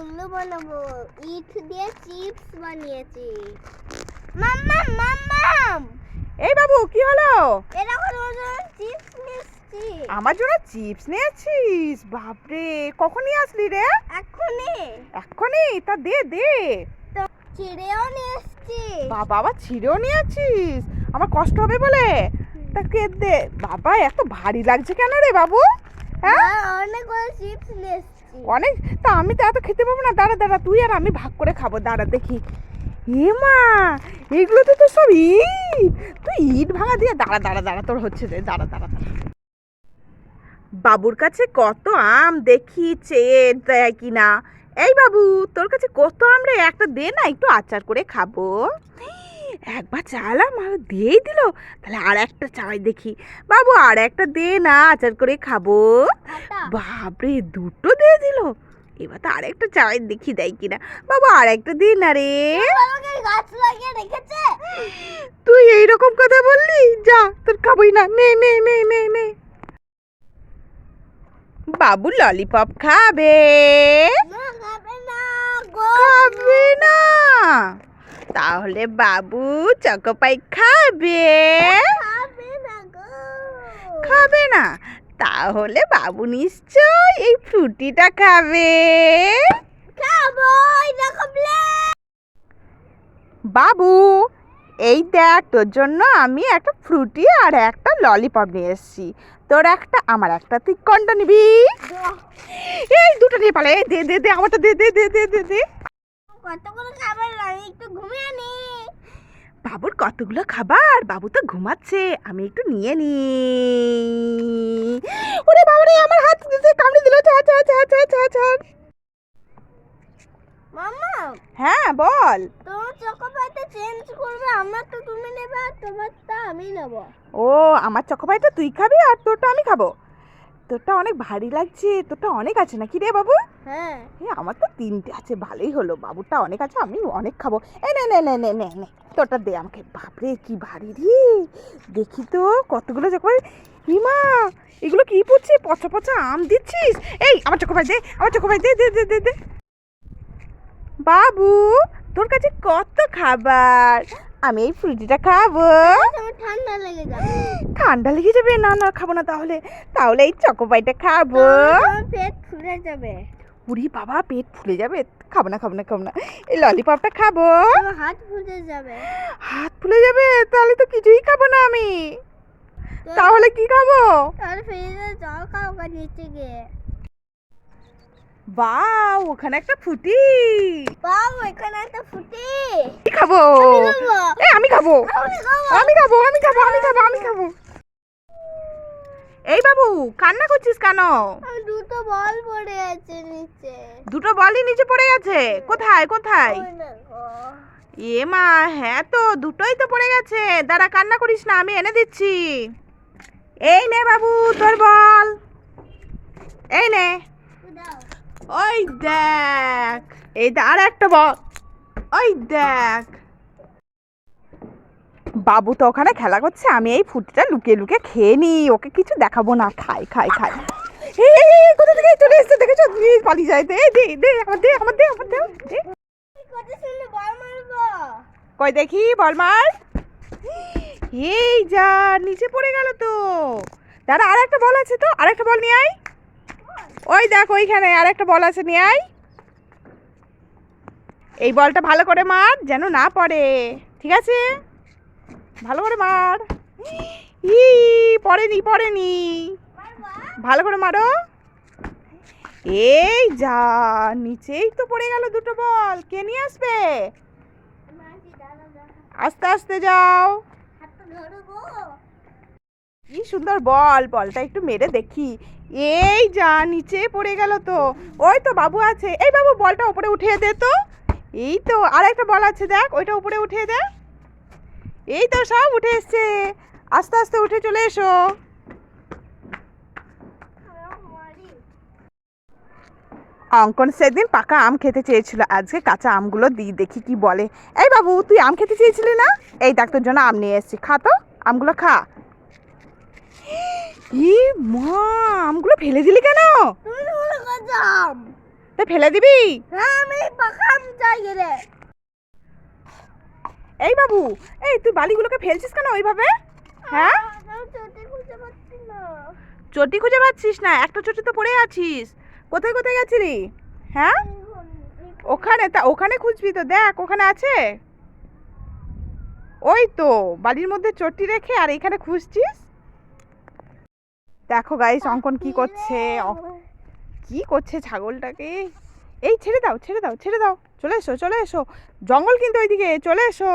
উল্লু বানাবো। ইট দিয়ে চিপস বানিয়েছি। এই বাবু কি হলো? এরকম ওজন চিপস নিচ্ছি আমার জন্য চিপস নিয়েছিস? বাপরে কখন নিয়ে আসলি রে? এখনই এক্ষুনি? তা দে দে। তো চিড়েও নিয়ে এসছি বাবা আবার ছিঁড়েও নিয়েছিস? আমার কষ্ট হবে বলে? তা কে দে? বাবা এত ভারী লাগছে কেন রে বাবু? হ্যাঁ? অনেক করে চিপস নিয়ে অনেক, তা আমি তো এত খেতে পাবো না। দাঁড়া দাঁড়া, তুই আর আমি ভাগ করে খাব। দাঁড়া, দেখি। এ মা এগুলো তো তো সব ইট। তুই ইট ভাঙা দিয়ে, দাঁড়া দাঁড়া দাঁড়া, তোর হচ্ছে যে, দাঁড়া দাঁড়া দাঁড়া। বাবুর কাছে কত আম দেখি, চেয়ে দেয় কিনা। এই বাবু, তোর কাছে কত আম রে? একটা দে না, একটু আচার করে খাব। একবার চালাম আর দিয়েই দিল। তাহলে আর একটা চাই দেখি। বাবু আর একটা দে না আচার করে খাব। বাপরে দুটো দিয়ে দিল। এবার তো আরেকটা চাই দেখি দেয় কিনা। বাবা আরেকটা দিন না রে। তুই এইরকম কথা বললি? যা তোর খাবই না। নে নে নে নে নে। বাবু ললিপপ খাবে? না খাবে না খাবে না। তাহলে বাবু চকোপাই খাবে। খাবে না খাবে না? তাহলে বাবু নিশ্চয় এই ফ্রুটিটা খাবে। বাবু এই দেখ তোর জন্য আমি একটা ফ্রুটি আর একটা ললিপপ নিয়ে এসেছি। তোর একটা আমার একটা তুই কোনটা নিবি? এই দুটো নিয়ে পালে দে দে দে আমারটা দে দে দে দে দে। দে কত করে খাবার আমি একটু ঘুমিয়ে নি। বাবুর কতগুলো খাবার? বাবু তো ঘুমাচ্ছে আমি একটু নিয়ে নি। ওরে বাবারে আমার হাত দিতে কামড়ে দিল। ছা ছা ছা ছা ছা ছা। মামা হ্যাঁ বল। তোমার চকোপাইতে চেঞ্জ করবে আমার তো তুমি নেবে আর তোমারটা আমি নেব। ও আমার চকোপাইটা তুই খাবি আর তোরটা আমি খাব। তোরটা অনেক ভারী লাগছে তোরটা অনেক আছে না কি রে বাবু? হ্যাঁ। এ আমার তো তিনটে আছে ভালোই হলো। বাবুরটা অনেক আছে আমি অনেক খাব। এ নে নে নে নে নে নে তোরটা দে আমাকে। বাপরে কি ভারী রে। দেখি তো কতগুলো চকোপাই হিমা এগুলো কি পড়ছে পচা পচা আম দিচ্ছিস? এই আমার চকোপাই দে আমার চকোপাই দে দে দে দে দে। বাবু তোর কাছে কত খাবার? আমি এই ফ্রুটিটা খাব। ঠান্ডা লেগে যাবে। ঠান্ডা লেগে যাবে? না না খাব না তাহলে। তাহলে এই চকোপাইটা খাব। পেট ফুলে যাবে। পুরি বাবা পেট ফুলে যাবে। খাব না খাব না খাব না। এই ললিপপটা খাব। হাত ফুলে যাবে। হাত ফুলে যাবে? তাহলে তো কিছুই খাব না আমি। তাহলে কি খাব? তাহলে ফ্রিজে জল খাও গা নিচে গিয়ে। বাও ওখানে একটা ফুটি। বাবু এখানে একটা ফুটি। কি খাব? খাব। আমি খাব। আমি খাব। আমি খাব আমি খাব আমি খাব আমি খাব। এই বাবু কান্না করছিস কেন? দুটো বল পড়ে আছে নিচে। দুটো বলই নিচে পড়ে গেছে কোথায় কোথায়? এ মা হ্যাঁ তো দুটোই তো পড়ে গেছে। দাঁড়া কান্না করিস না আমি এনে দিচ্ছি। এই নে বাবু তোর বল। এই নে। ওই দেখ এই আর একটা বল। ওই দেখ। বাবু তো ওখানে খেলা করছে, আমি এই ফুটিটা লুকিয়ে লুকিয়ে খেয়ে নি ওকে কিছু দেখাবো না। খাই খাই খাই। কোথা থেকে চলে এসছে? দেখেছ? পালিয়ে যায়। দে দে দে, আমার দে আমার দে আমার দে কই দেখি বল মার এই যা, নিচে পড়ে গেল তো। দাদা আর একটা বল আছে তো আর একটা বল নিয়ে আয়। ওই দেখ, ওইখানে আর একটা বল আছে, নিয়ে আয়। এই বলটা ভালো করে মার, যেন না পড়ে। ঠিক আছে? ভালো করে মার। ই, পড়েনি পড়েনি। ভালো করে মারো। এই যা, নিচেই তো পড়ে গেল দুটো বল। কে নিয়ে আসবে? আস্তে আস্তে যাও। কি সুন্দর বল, বলটা একটু মেরে দেখি। এই যা, নিচে পড়ে গেল তো। ওই তো বাবু আছে। এই বাবু, বলটা উপরে উঠিয়ে দে তো। এই তো আর একটা বল আছে, দেখ। ওইটা উপরে উঠিয়ে দে। এই তো সব উঠে এসছে। আস্তে আস্তে উঠে চলে এসো। অঙ্কন সেদিন পাকা আম খেতে চেয়েছিল। আজকে কাঁচা আমগুলো দিই দেখি কি বলে। এই বাবু তুই আম খেতে চেয়েছিলি না? এই দেখ তোর জন্য আম নিয়ে এসেছি। খা তো আমগুলো খা। ই মা আমগুলো ফেলে দিলি কেন? তা ফেলে দিবি? হ্যাঁ আমি পাখাম যাই রে এই বাবু, এই তুই বালিগুলোকে ফেলছিস কেন ওইভাবে? হ্যাঁ? চটি খুঁজে পাচ্ছিস না, একটা চটি তো পড়ে আছিস। কোথায় কোথায় গেছিলি? হ্যাঁ? ওখানে, তা ওখানে খুঁজবি তো, দেখ, ওখানে আছে। ওই তো, বালির মধ্যে চটি রেখে আর এখানে খুঁজছিস? দেখো গাইস অঙ্কন কি করছে? কি করছে ছাগলটাকে? এই ছেড়ে দাও ছেড়ে দাও ছেড়ে দাও। চলে এসো চলে এসো। জঙ্গল কিন্তু ওইদিকে, চলে এসো।